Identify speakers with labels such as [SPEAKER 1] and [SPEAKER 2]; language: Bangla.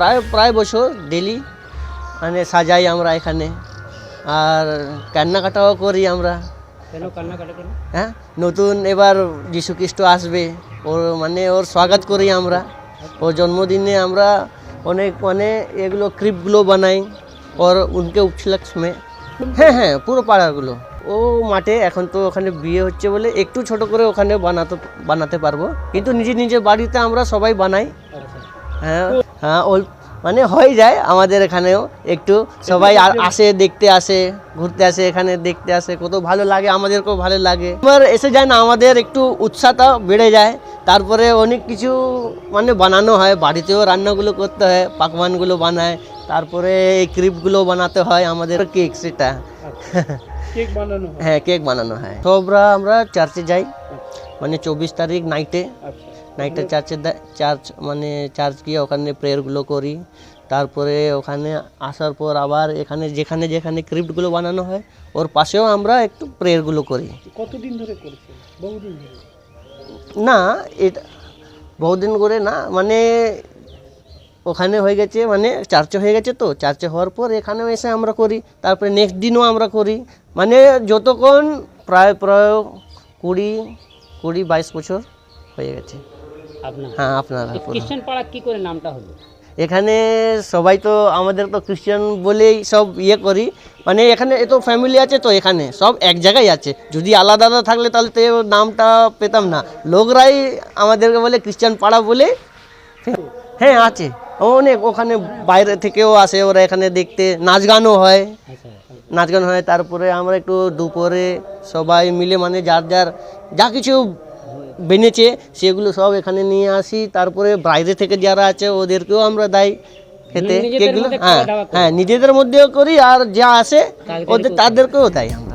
[SPEAKER 1] প্রায় প্রায় বছর ডেলি মানে সাজাই আমরা এখানে। আর কান্নাকাটাও করি আমরা।
[SPEAKER 2] কেন কান্নাকাটা কেন
[SPEAKER 1] হ্যাঁ? নতুন এবার যীশু খ্রিস্ট আসবে। ওর মানে ওর স্বাগত করি আমরা। ওর জন্মদিনে আমরা অনেক মানে এগুলো ক্রিপগুলো বানাই। ওর উনকে উপলক্ষ মে হ্যাঁ হ্যাঁ পুরো পাড়াগুলো। ও মাঠে এখন তো ওখানে বিয়ে হচ্ছে বলে একটু ছোট করে ওখানে বানাতে বানাতে পারব। কিন্তু নিজে নিজে বাড়িতে আমরা সবাই বানাই।
[SPEAKER 2] আচ্ছা।
[SPEAKER 1] হ্যাঁ। হ্যাঁ ওল মানে হয়ে যায় আমাদের এখানেও একটু। সবাই আসে দেখতে আসে ঘুরতে আসে এখানে দেখতে আসে। কত ভালো লাগে আমাদেরকেও ভালো লাগে। এবার এসে যায় না আমাদের একটু উৎসাহটা বেড়ে যায়। তারপরে অনেক কিছু মানে বানানো হয় বাড়িতেও রান্নাগুলো করতে হয় পাকবানগুলো বানায়। তারপরে এই ক্রিপগুলো বানাতে হয় আমাদের কেক সেটা।
[SPEAKER 2] কেক বানানো হ্যাঁ?
[SPEAKER 1] কেক বানানো হয়। সবরা আমরা চার্চে যাই। মানে চব্বিশ তারিখ নাইটে
[SPEAKER 2] আচ্ছা।
[SPEAKER 1] নাইটে চার্চে চার্চ মানে চার্চ গিয়ে ওখানে প্রেয়ারগুলো করি। তারপরে ওখানে আসার পর আবার এখানে যেখানে যেখানে ক্রিপ্টগুলো বানানো হয় ওর পাশেও আমরা একটু প্রেয়ারগুলো করি।
[SPEAKER 2] কতদিন ধরে বহুদিন ধরে?
[SPEAKER 1] না এটা বহুদিন করে না মানে ওখানে হয়ে গেছে মানে চার্চে হয়ে গেছে তো চার্চে হওয়ার পর এখানেও এসে আমরা করি তারপরে নেক্সট দিনও আমরা করি। মানে যতক্ষণ প্রায় প্রায় কুড়ি কুড়ি বাইশ বছর হয়ে গেছে। হ্যাঁ আপনারা।
[SPEAKER 2] খ্রিস্টান পাড়া কি করে নামটা হলো?
[SPEAKER 1] এখানে সবাই তো আমাদের তো খ্রিস্টান বলেই সব ইয়ে করি। মানে এখানে এত ফ্যামিলি আছে তো এখানে সব এক জায়গায় আছে। যদি আলাদা আলাদা থাকলে তাহলে তো নামটা পেতাম না। লোকরাই আমাদেরকে বলে খ্রিস্টান পাড়া বলে। হ্যাঁ আছে। অনেক ওখানে বাইরে থেকেও আসে ওরা এখানে দেখতে। নাচ গানও হয়।
[SPEAKER 2] আচ্ছা।
[SPEAKER 1] নাচ গান হয় তারপরে আমরা একটু দুপুরে সবাই মিলে মানে যার যার যা কিছু বেনেছে সেগুলো সব এখানে নিয়ে আসি। তারপরে বাইরে থেকে যারা আছে ওদেরকেও আমরা দেয় খেতে। কেকগুলো হ্যাঁ। হ্যাঁ নিজেদের মধ্যেও করি আর যা আসে ওদের তাদেরকেও দেয় আমরা।